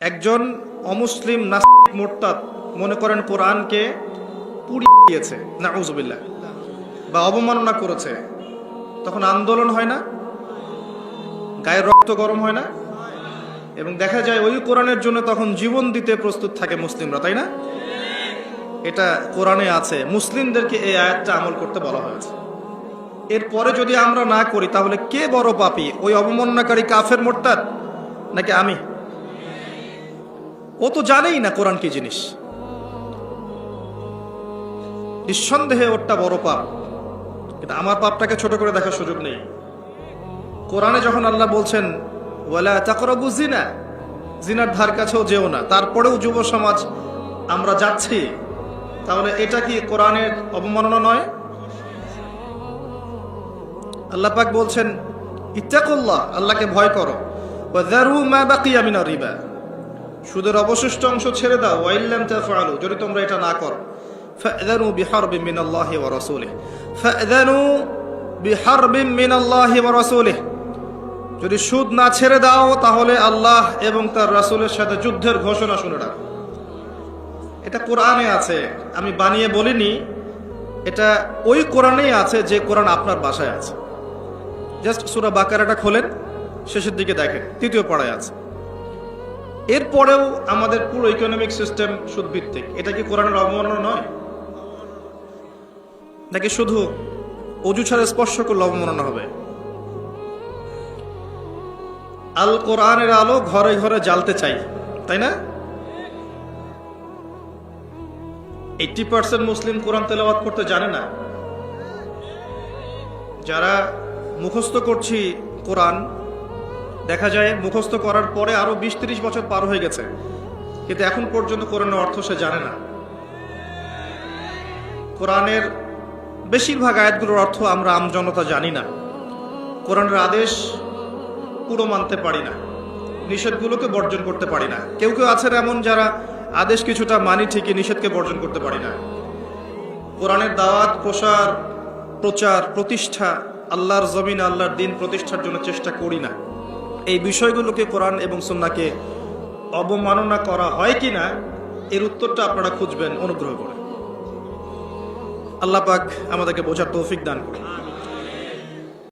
একজন অমুসলিম নাস্তিক মোরতাদ মনে করেন কোরআনকে পুড়িয়ে দিয়েছে, নাউজুবিল্লাহ, বা অবমাননা করেছে। তখন আন্দোলন হয় না? গায়ের রক্ত গরম হয় না? এবং দেখা যায় ওই কোরআনের জন্য তখন জীবন দিতে প্রস্তুত থাকে মুসলিমরা, তাই না? এটা কোরআনে আছে। মুসলিমদেরকে এই আয়াতটা আমল করতে বলা হয়েছে। এরপরে যদি আমরা না করি, তাহলে কে বড় পাপী? ওই অবমাননাকারী কাফের মোরতাদ নাকি আমি? ও তো জানেই না কোরআন কি জিনিস। নিঃসন্দেহে ওরটা বড় পাপ। কিন্তু আমার পাপটাকে ছোট করে দেখার সুযোগ নেই। কোরআনে যখন আল্লাহ বলছেন জিনা জিনার ধার কাছেও যেও না, তারপরেও যুব সমাজ, আমরা যাচ্ছি, তাহলে এটা কি কোরআনের অবমাননা নয়? আল্লাহ পাক বলছেন, ইত্তাকুল্লাহ, আল্লাহকে ভয় করো। মা বাকিয়া মিনার রিবা সুদের অবশিষ্ট অংশ ছেড়ে দাও ওয়াইল্লাম তাফআলু, যদি তোমরা এটা না করো। ফাযানু বিহারবিন মিনাল্লাহি ওয়া রাসূলিহি। ফাযানু বিহারবিন মিনাল্লাহি ওয়া রাসূলিহি। যদি সুদ না ছেড়ে দাও, তাহলে আল্লাহ এবং তার রাসূলের সাথে যুদ্ধের ঘোষণা শুনে রাখো। এটা কোরআনে আছে, আমি বানিয়ে বলিনি, এটা ওই কোরআনেই আছে যে কোরআন আপনার বাসায় আছে। জাস্ট সুরা বাকারাটা খোলেন, শেষের দিকে দেখেন, তৃতীয় পড়ায় আছে। এরপরেও আমাদের পুরো ইকোনমিক সিস্টেম সুদভিত্তিক। এটা কি কোরআনের অবমাননা নয়? নাকি শুধু অজু ছাড়া স্পর্শ করলে অবমাননা হবে? আল কোরআনের আলো ঘরে ঘরে জ্বালতে চাই, তাই না? এইটি পার্সেন্ট মুসলিম কোরআন তেলাওয়াত করতে জানে না। যারা মুখস্থ করছি কোরআন দেখা যায় মুখস্থ করার পরে আরও বিশ তিরিশ বছর পার হয়ে গেছে। কিন্তু এখন পর্যন্ত কোরআনের অর্থ সে জানে না। কোরআনের বেশিরভাগ আয়াতগুলোর অর্থ আমরা আমজনতা জানি না। কোরআনের আদেশ পুরো মানতে পারি না। নিষেধগুলোকে বর্জন করতে পারি না। কেউ কেউ আছেন এমন যারা আদেশ কিছুটা মানি ঠিকই, নিষেধকে বর্জন করতে পারি না। কোরআনের দাওয়াত, প্রসার, প্রচার, প্রতিষ্ঠা, আল্লাহর জমিন, আল্লাহর দিন প্রতিষ্ঠার জন্য চেষ্টা করি না। এই বিষয়গুলোকে কোরআন এবং সুন্নাকে অবমাননা করা হয় কি না এর উত্তরটা আপনারা খুঁজবেন অনুগ্রহ করে। আল্লাহ পাক আমাদেরকে বোঝার তৌফিক দান করুন।